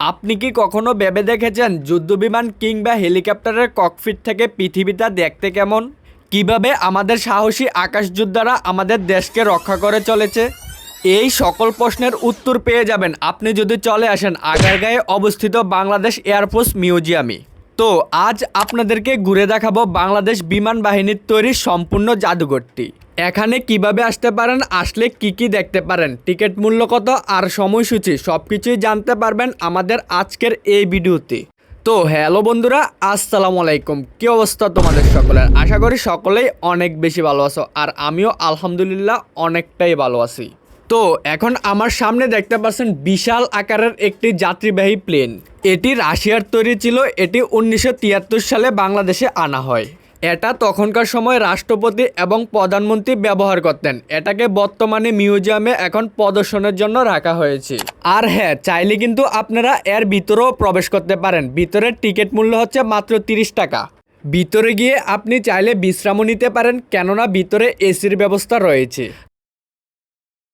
আপনি কি কখনো ভেবে দেখেছেন যুদ্ধবিমান কিংবা হেলিকপ্টারের ককফিট থেকে পৃথিবীটা দেখতে কেমন? কীভাবে আমাদের সাহসী আকাশযোদ্ধারা আমাদের দেশকে রক্ষা করে চলেছে? এই সকল প্রশ্নের উত্তর পেয়ে যাবেন। আপনি যদি চলে আসেন আগারগাঁয়ে অবস্থিত বাংলাদেশ এয়ারফোর্স মিউজিয়ামে। তো আজ আপনাদেরকে ঘুরে দেখাবো বাংলাদেশ বিমান বাহিনীর তৈরি সম্পূর্ণ জাদুঘরটি। এখানে কীভাবে আসতে পারেন, আসলে কি কি দেখতে পারেন, টিকিট মূল্য কত আর সময়সূচি সব কিছুই জানতে পারবেন আমাদের আজকের এই ভিডিওতে। তো হ্যালো বন্ধুরা, আসসালামু আলাইকুম। কি অবস্থা তোমাদের সকলের? আশা করি সকলেই অনেক বেশি ভালো আছো, আর আমিও আলহামদুলিল্লাহ অনেকটাই ভালো আছি। তো এখন আমার সামনে দেখতে পাচ্ছেন বিশাল আকারের একটি যাত্রীবাহী প্লেন। এটি রাশিয়ার তৈরি ছিল, এটি উনিশশো তিয়াত্তর সালে বাংলাদেশে আনা হয়। এটা তখনকার সময় রাষ্ট্রপতি এবং প্রধানমন্ত্রী ব্যবহার করতেন। এটাকে বর্তমানে মিউজিয়ামে এখন প্রদর্শনের জন্য রাখা হয়েছে। আর হ্যাঁ চাইলে কিন্তু আপনারা এর ভিতরেও প্রবেশ করতে পারেন। ভিতরের টিকিট মূল্য হচ্ছে মাত্র তিরিশ টাকা। ভিতরে গিয়ে আপনি চাইলে বিশ্রামও নিতে পারেন, কেননা ভিতরে এসির ব্যবস্থা রয়েছে।